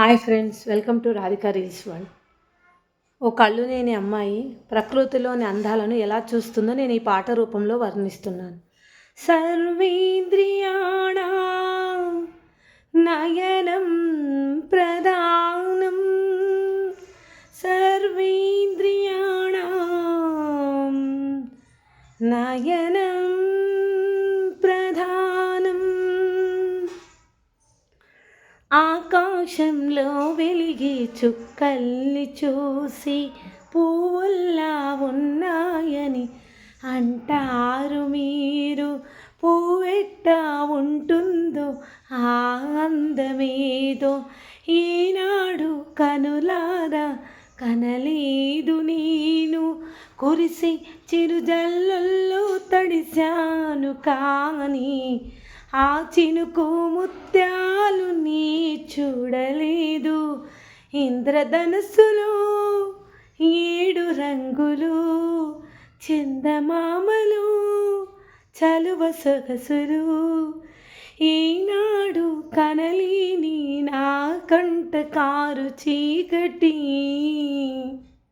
Hi friends welcome to Radhika reels one. ఓ కళ్ళు లేని అమ్మాయి ప్రకృతిలోని అందాలను ఎలా చూస్తుందో నేను ఈ పాట రూపంలో వర్ణిస్తున్నాను. సర్వేంద్రియాణ నయనం ప్రధానం. సర్వేంద్రియాణ నయనం ఆకాశంలో వెలిగి చుక్కల్ని చూసి పువ్వుల్లా ఉన్నాయని అంటారు మీరు. పువ్వెట్టా ఉంటుందో ఆ అందమేదో. ఈనాడు కనులారా కనలేదు నేను. కురిసి చిరుజల్లల్లో తడిశాను కానీ ఆ చినుకు ముత్యాలు నీ చూడలేదు. ఇంద్రధనుస్సులో ఏడు రంగులు చందమామలు చలువ సొగసులు. ఈనాడు కనలేని నా కంట కారు చీకటి.